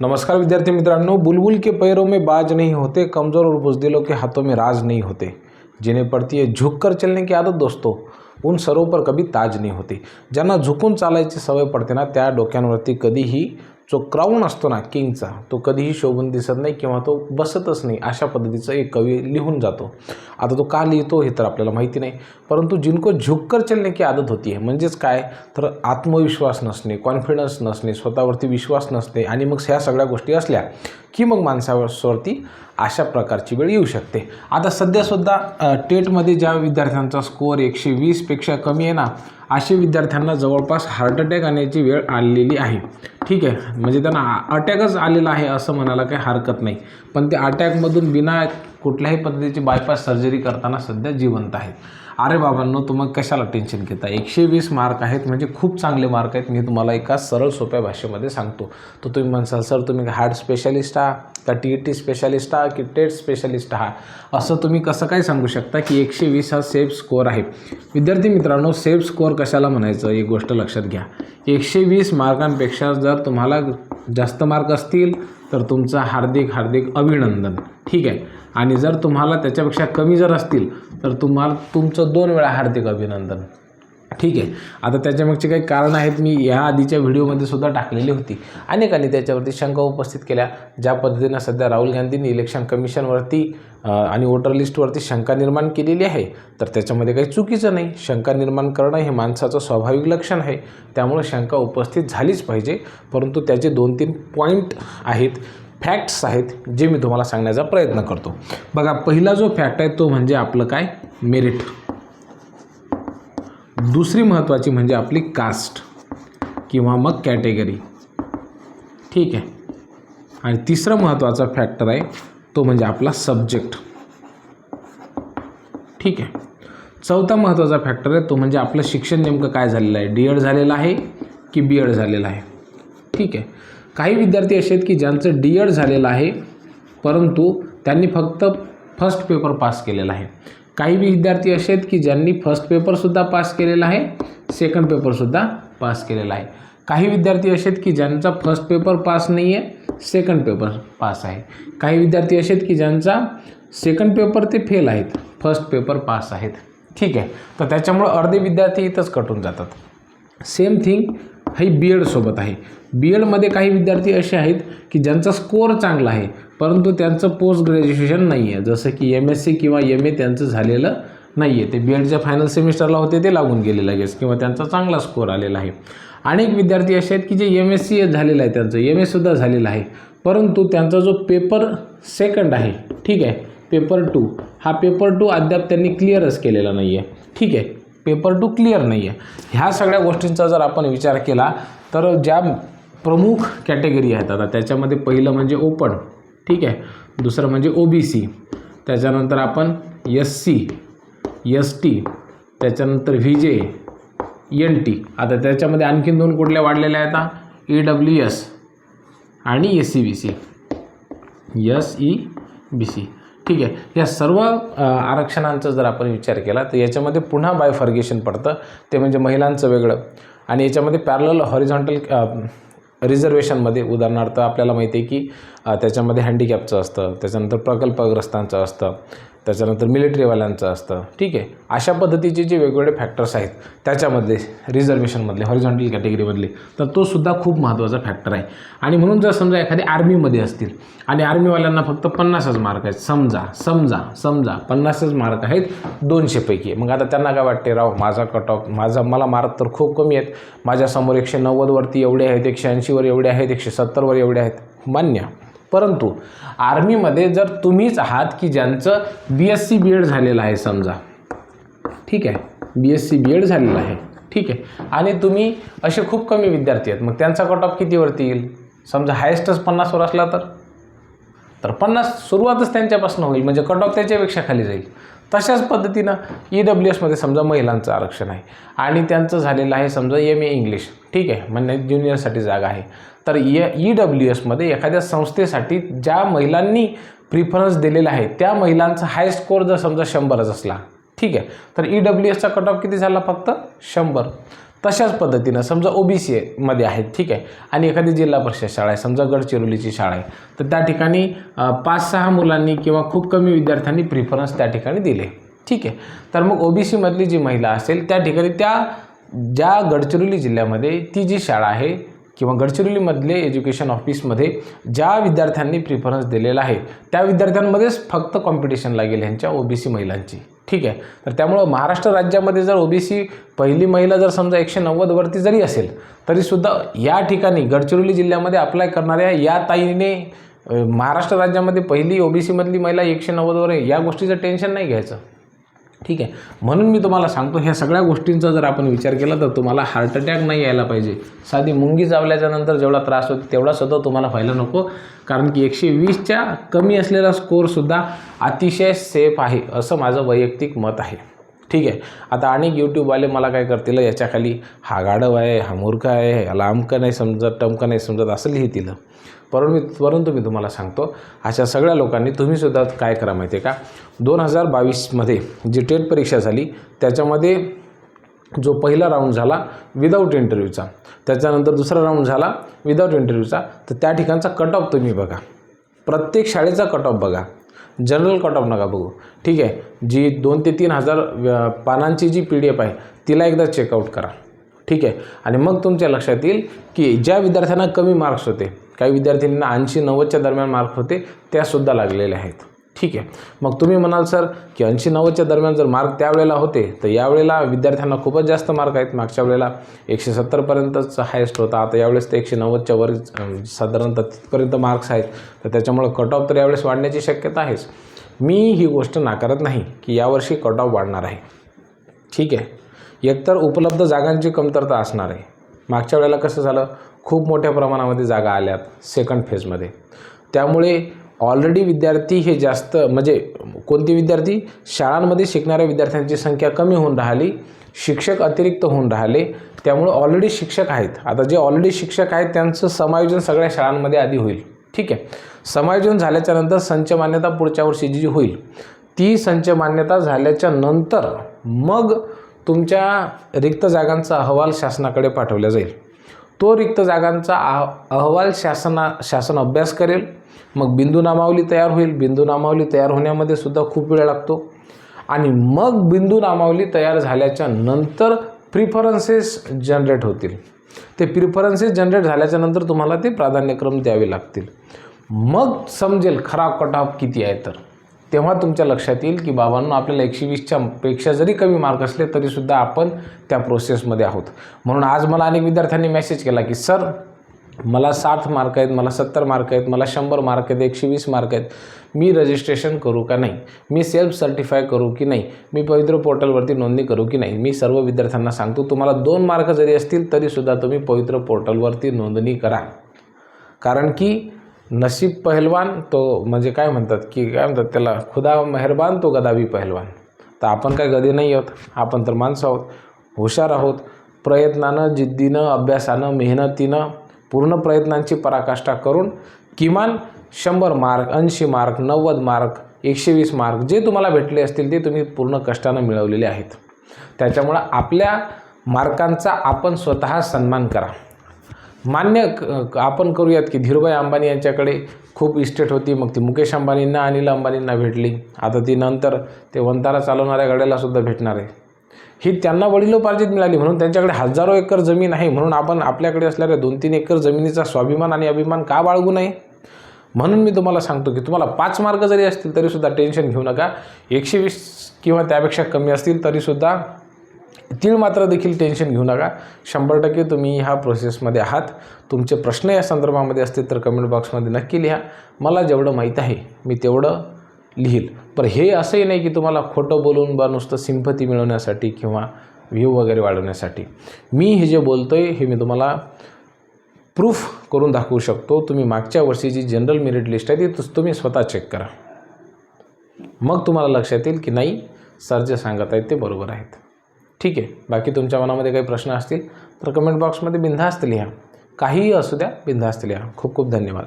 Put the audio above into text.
नमस्कार विद्यार्थी मित्रांनो बुलबुल के पैरों में बाज नहीं होते कमज़ोर और बुजदिलों के हाथों में राज नहीं होते जिन्हें पड़ती है झुक कर चलने की आदत दोस्तों उन सरों पर कभी ताज नाही होते। ज्यांना झुकून चालायची सवय पडते ना त्या डोक्यांवरती कधीही जो क्राऊन असतो ना किंगचा तो कधीही शोभून दिसत नाही किंवा तो बसतच नाही अशा पद्धतीचं एक कवी लिहून जातो. आता तो का लिहितो हे तर आपल्याला माहिती नाही परंतु जिनको झुक्कर चलने की आदत होती आहे म्हणजेच काय? तर आत्मविश्वास नसणे कॉन्फिडन्स नसणे स्वतःवरती विश्वास नसणे आणि मग ह्या सगळ्या गोष्टी असल्या की मग माणसावरती अशा प्रकारची वेळ येऊ शकते. आता सध्यासुद्धा टेटमध्ये ज्या विद्यार्थ्यांचा स्कोअर एकशे वीसपेक्षा कमी आहे ना असे विद्यार्थ्यांना जवळपास हार्ट अटॅक आणण्याची वेळ आलेली आहे. ठीक आहे? म्हणजे त्यांना अटॅकच आलेला आहे असं म्हणायला काही हरकत नाही. पण ते अटॅकमधून बिना कुठल्याही पद्धतीची बायपास सर्जरी करताना सध्या जिवंत आहेत. अरे बाबांनो तुम्ही कशाला टेन्शन घेता? एकशे वीस मार्क आहेत म्हणजे खूप चांगले मार्क आहेत. मी तुम्हाला एका सरळ सोप्या भाषेमध्ये सांगतो. तर तुम्ही म्हणसाल सर तुम्ही हार्ट स्पेशालिस्ट आहात का टी ई टी स्पेशालिस्ट आहात की टेट स्पेशालिस्ट आहात? असं तुम्ही कसं काय सांगू शकता की एकशे वीस हा सेफ स्कोअर आहे? विद्यार्थी मित्रांनो सेफ स्कोअर कशाला म्हणायचं? एक गोष्ट लक्षात घ्या. एकशे वीस मार्कांपेक्षा जर तुम्हाला जास्त मार्क असतील तर तुमचं हार्दिक हार्दिक अभिनंदन. ठीक आहे? आणि जर तुम्हाला त्याच्यापेक्षा कमी जर असतील तर तुम्हाला तुमचं दोन वेळा हार्दिक अभिनंदन. ठीक आहे. आता त्याच्यामागची काही कारणं आहेत मी या आधीच्या व्हिडिओमध्ये सुद्धा टाकलेली होती. अनेकांनी त्याच्यावरती शंका उपस्थित केल्या ज्या पद्धतीनं सध्या राहुल गांधींनी इलेक्शन कमिशनवरती आणि वोटर लिस्टवरती शंका निर्माण केलेली आहे. तर त्याच्यामध्ये काही चुकीचं नाही. शंका निर्माण करणं हे माणसाचं स्वाभाविक लक्षण आहे. त्यामुळे शंका उपस्थित झालीच पाहिजे. परंतु त्याचे दोन तीन पॉईंट आहेत. फॅक्ट्स आहेत जे मी तुम्हाला सांगण्याचा प्रयत्न करतो. बघा पहिला जो फॅक्ट आहे तो म्हणजे आपलं काय? मेरिट दुसरी महत्त्वाची म्हणजे आपली कास्ट किंवा मग कॅटेगरी ठीक आहे? आणि तिसरा महत्त्वाचा फॅक्टर आहे तो म्हणजे आपला सब्जेक्ट ठीक आहे? चौथा महत्त्वाचा फॅक्टर आहे तो म्हणजे आपलं शिक्षण नेमकं काय झालेलं आहे? डी एड झालेलं आहे की बी एड झालेलं आहे? ठीक आहे? काही विद्यार्थी असे आहेत की ज्यांचं डी एड झालेलं आहे परंतु त्यांनी फक्त फर्स्ट पेपर पास केलेला आहे. काही विद्यार्थी असे आहेत की ज्यांनी फर्स्ट पेपरसुद्धा पास केलेला आहे सेकंड पेपरसुद्धा पास केलेला आहे. काही विद्यार्थी असे आहेत की ज्यांचा फर्स्ट पेपर पास नाही आहे सेकंड पेपर पास आहे. काही विद्यार्थी असे आहेत की ज्यांचा सेकंड पेपर ते फेल आहेत फर्स्ट पेपर पास आहेत. ठीक आहे. तर त्याच्यामुळं अर्धे विद्यार्थी इथंच कटून जातात. सेम थिंग ही बी एडसोबत आहे. बी एडमध्ये काही विद्यार्थी असे आहेत की ज्यांचा स्कोअर चांगला आहे परंतु त्यांचं पोस्ट ग्रॅज्युएशन नाही आहे जसं की एम एस सी किंवा एम ए त्यांचं झालेलं नाही आहे ते बी एडच्या फायनल सेमिस्टरला होते ते लागून गेले लगेच किंवा त्यांचा चांगला स्कोअर आलेला आहे. अनेक विद्यार्थी असे आहेत की जे एम एस सी झालेलं आहे त्यांचं एम एसुद्धा झालेलं आहे. परंतु त्यांचा जो पेपर सेकंड आहे ठीक आहे पेपर टू हा पेपर टू अद्याप त्यांनी क्लिअरच केलेला नाही आहे ठीक आहे. पेपर टू क्लिअर नाही आहे ह्या सगळ्या गोष्टींचा जर आपण विचार केला तर ज्या प्रमुख कॅटेगरी आहेत आता त्याच्यामध्ये पहिलं म्हणजे ओपन ठीक आहे? दुसरं म्हणजे ओ बी सी त्याच्यानंतर आपण एस सी एस टी त्याच्यानंतर व्ही जे एन टी आता त्याच्यामध्ये आणखीन दोन कुठल्या वाढलेल्या आहेत ई डब्ल्यू एस आणि S C B C S E B C ठीक आहे. या सर्व आरक्षणांचा जर आपण विचार केला तर याच्यामध्ये पुन्हा बायफर्गेशन पडतं. ते म्हणजे महिलांचं वेगळं. आणि याच्यामध्ये पॅरल हॉरिझॉन्टल रिझर्वेशनमध्ये उदाहरणार्थ आपल्याला माहिती आहे की त्याच्यामध्ये हँडिकॅपचं असतं त्याच्यानंतर प्रकल्पग्रस्तांचं असतं. त्याच्यानंतर मिलिटरीवाल्यांचं असतं. ठीक आहे? अशा पद्धतीचे जे वेगवेगळे फॅक्टर्स आहेत त्याच्यामधले रिझर्वेशनमधले हॉरिझॉन्टल कॅटेगरीमधले तर तो सुद्धा खूप महत्त्वाचा फॅक्टर आहे. आणि म्हणून जर समजा एखादी आर्मीमध्ये असतील आणि आर्मीवाल्यांना फक्त पन्नासच मार्क आहेत समजा समजा समजा पन्नासच मार्क आहेत दोनशेपैकी मग आता त्यांना काय वाटते राव माझा कट ऑफ माझा मला मार्क तर खूप कमी आहेत. माझ्यासमोर एकशे नव्वदवरती एवढे आहेत एकशे ऐंशीवर एवढे आहेत एकशे सत्तरवर एवढे आहेत. मान्य. परंतु आर्मीमध्ये जर तुम्हीच आहात की ज्यांचं B S C B Ed झालेलं आहे समजा. ठीक आहे? B S C B Ed झालेलं आहे. ठीक आहे? आणि तुम्ही असे खूप कमी विद्यार्थी आहेत. मग त्यांचा कट ऑफ कितीवरती येईल? समजा हायेस्टच पन्नासवर असला तर? तर पन्नास सुरुवातच त्यांच्यापासून होईल. म्हणजे कट ऑफ त्याच्यापेक्षा खाली जाईल. तशाच पद्धतीनं ई डब्ल्यू एसमध्ये समजा महिलांचं आरक्षण आहे. आणि त्यांचं झालेलं आहे समजा एम ए इंग्लिश ठीक आहे? म्हणजे ज्युनियरसाठी जागा आहे. तर ए ई डब्ल्यू एसमध्ये एखाद्या संस्थेसाठी ज्या महिलांनी प्रिफरन्स दिलेला आहे त्या महिलांचा हाय स्कोअर जर समजा शंभरच असला ठीक आहे. तर ई डब्ल्यू एसचा कट ऑफ किती झाला फक्त? शंभर. तशाच पद्धतीनं समजा ओ बी सी मध्ये आहेत ठीक आहे. आणि एखादी जिल्हा परिषद शाळा आहे समजा गडचिरोलीची शाळा आहे तर त्या ठिकाणी पाच सहा मुलांनी किंवा खूप कमी विद्यार्थ्यांनी प्रिफरन्स त्या ठिकाणी दिले ठीक आहे. तर मग ओ बी सीमधली जी महिला असेल त्या ठिकाणी त्या ज्या गडचिरोली जिल्ह्यामध्ये ती जी शाळा आहे किंवा गडचिरोलीमधले एज्युकेशन ऑफिसमध्ये ज्या विद्यार्थ्यांनी प्रिफरन्स दिलेला आहे त्या विद्यार्थ्यांमध्येच फक्त कॉम्पिटिशन लागेल ह्यांच्या ओ बी सी महिलांची. ठीक आहे? तर त्यामुळं महाराष्ट्र राज्यामध्ये जर ओ बी सी पहिली महिला जर समजा एकशे नव्वदवरती जरी असेल तरीसुद्धा या ठिकाणी गडचिरोली जिल्ह्यामध्ये अप्लाय करणाऱ्या या ताईने महाराष्ट्र राज्यामध्ये पहिली ओ बी सीमधली महिला एकशे नव्वदवर आहे या गोष्टीचं टेन्शन नाही घ्यायचं. ठीक आहे. म्हणून मी तुम्हाला सांगतो ह्या सगळ्या गोष्टींचा जर आपण विचार केला तर तुम्हाला हार्ट अटॅक नाही यायला पाहिजे. साधी मुंगी जावल्याच्यानंतर जेवढा त्रास होतो तेवढा सुद्धा तुम्हाला व्हायला नको. कारण की एकशे वीसच्या कमी असलेला स्कोअरसुद्धा अतिशय सेफ आहे असं माझं वैयक्तिक मत आहे. ठीक आहे. आता अनेक यूट्यूबवाले मला काय करतील याच्याखाली हा गाढव आहे हा मूर्ख आहे याला अमकं नाही समजत टमकं नाही समजत असं लिहितील. परंतु मी परंतु मी तुम्हाला सांगतो अशा सगळ्या लोकांनी तुम्हीसुद्धा काय करा माहिती आहे का? दोन हजार बावीसमध्ये जी टेट परीक्षा झाली त्याच्यामध्ये जो पहिला राऊंड झाला विदाऊट इंटरव्ह्यूचा त्याच्यानंतर दुसरा राऊंड झाला विदाऊट इंटरव्ह्यूचा तर त्या ठिकाणचा कट ऑफ तुम्ही बघा. प्रत्येक शाळेचा कट ऑफ बघा. जनरल कट ऑफ नका बघू. ठीक आहे? जी दोन ते तीन हजार पानांची जी पी डी एफ आहे तिला एकदा चेकआउट करा. ठीक आहे? आणि मग तुमच्या लक्षात येईल की ज्या विद्यार्थ्यांना कमी मार्क्स होते काही विद्यार्थ्यांना ऐंशी नव्वदच्या दरम्यान मार्क होते त्यासुद्धा लागलेले आहेत. ठीक आहे. मग तुम्ही म्हणाल सर की ऐंशी नव्वदच्या दरम्यान जर मार्क त्यावेळेला होते तर यावेळेला विद्यार्थ्यांना खूपच जास्त मार्क आहेत मागच्या वेळेला. एकशे सत्तरपर्यंतच हायेस्ट होता आता यावेळेस ते एकशे नव्वदच्या वर साधारणतः तिथपर्यंत मार्क्स आहेत. तर त्याच्यामुळं कट ऑफ तर यावेळेस वाढण्याची शक्यता आहेच. मी ही गोष्ट नाकारत नाही की यावर्षी कट ऑफ वाढणार आहे. ठीक आहे. एकतर उपलब्ध जागांची कमतरता असणार आहे. मागच्या वेळेला कसं झालं? खूप मोठ्या प्रमाणामध्ये जागा आल्यात सेकंड फेजमध्ये त्यामुळे ऑलरेडी विद्यार्थी हे जास्त म्हणजे कोणते विद्यार्थी? शाळांमध्ये शिकणाऱ्या विद्यार्थ्यांची संख्या कमी होऊन राहिली शिक्षक अतिरिक्त होऊन राहिले त्यामुळे ऑलरेडी शिक्षक आहेत. आता जे ऑलरेडी शिक्षक आहेत त्यांचं समायोजन सगळ्या शाळांमध्ये आधी होईल. ठीक आहे? समायोजन झाल्याच्यानंतर संच मान्यता पुढच्या वर्षी जी होईल ती संच मान्यता झाल्याच्यानंतर मग तुमच्या रिक्त जागांचा अहवाल शासनाकडे पाठवला जाईल. तो रिक्त जागांचा आह अहवाल शासना शासन अभ्यास करेल. मग बिंदू नामावली तयार होईल. बिंदू नामावली तयार होण्यामध्ये सुद्धा खूप वेळ लागतो. आणि मग बिंदू नामावली तयार झाल्याच्यानंतर प्रिफरन्सेस जनरेट होतील. ते प्रिफरन्सेस जनरेट झाल्याच्यानंतर तुम्हाला ते प्राधान्यक्रम द्यावे लागतील. मग समजेल खरा कट ऑफ किती आहे तर. तेव्हा तुमच्या लक्षात येईल की बाबांनो आपल्याला एकशे वीसच्या पेक्षा जरी कमी मार्क असले तरीसुद्धा आपण त्या प्रोसेसमध्ये आहोत. म्हणून आज मला अनेक विद्यार्थ्यांनी मेसेज केला की सर मला साठ मार्क आहेत मला सत्तर मार्क आहेत मला शंभर मार्क आहेत एकशे वीस मार्क आहेत. मी रजिस्ट्रेशन करू का नाही? मी सेल्फ सर्टिफाय करू की नाही? मी पवित्र पोर्टलवरती नोंदणी करू की नाही? मी सर्व विद्यार्थ्यांना सांगतो तुम्हाला दोन मार्क जरी असतील तरीसुद्धा तुम्ही पवित्र पोर्टलवरती नोंदणी करा. कारण की नसीब पहलवान तो म्हणजे काय म्हणतात की काय म्हणतात त्याला खुदा मेहरबान तो गदावी पहलवान. तर आपण काय गदे नाही आहोत आपण तर माणसं आहोत हुशार आहोत प्रयत्नानं जिद्दीनं अभ्यासानं मेहनतीनं पूर्ण प्रयत्नांची पराकाष्ठा करून किमान शंभर मार्क ऐंशी मार्क नव्वद मार्क एकशे वीस मार्क जे तुम्हाला भेटले असतील ते तुम्ही पूर्ण कष्टानं मिळवलेले आहेत. त्याच्यामुळं आपल्या मार्कांचा आपण स्वतः सन्मान करा. मान्य क- आपण करूयात की धीरूभाई अंबानी यांच्याकडे खूप इस्टेट होती मग ती मुकेश अंबानींना अनिल अंबानींना भेटली. आता ती नंतर ते वंतारा चालवणाऱ्या गड्यालासुद्धा भेटणार आहे. ही त्यांना वडिलोपार्जित मिळाली म्हणून त्यांच्याकडे हजारो एकर जमीन आहे म्हणून आपण आपल्याकडे असलेल्या दोन तीन एकर जमिनीचा स्वाभिमान आणि अभिमान का बाळगू नये? म्हणून मी तुम्हाला सांगतो की तुम्हाला पाच मार्क जरी असतील तरीसुद्धा टेन्शन घेऊ नका. एकशे वीस किंवा त्यापेक्षा कमी असतील तरीसुद्धा तीळ मात्र देखील टेन्शन घेऊ नका. शंभर टक्के तुम्ही ह्या प्रोसेसमध्ये आहात. तुमचे प्रश्न या संदर्भामध्ये असतील तर कमेंट बॉक्समध्ये नक्की लिहा. मला जेवढं माहीत आहे मी तेवढं लिहील. पण हे असंही नाही की तुम्हाला खोटं बोलून बा नुसतं सिंपती मिळवण्यासाठी किंवा व्ह्यू वगैरे वाढवण्यासाठी. मी हे जे बोलतो आहे हे मी तुम्हाला प्रूफ करून दाखवू शकतो. तुम्ही मागच्या वर्षीची जनरल मेरिट लिस्ट आहे ती तुम्ही स्वतः चेक करा. मग तुम्हाला लक्षात येईल की नाही सर जे सांगत आहेत ते बरोबर आहेत. ठीक आहे बाकी तुमच्या मनामध्ये काही प्रश्न असतील तर कमेंट बॉक्समध्ये बिनधास्त लिहा. काहीही असू द्या बिनधास्त लिहा. खूप खूप धन्यवाद.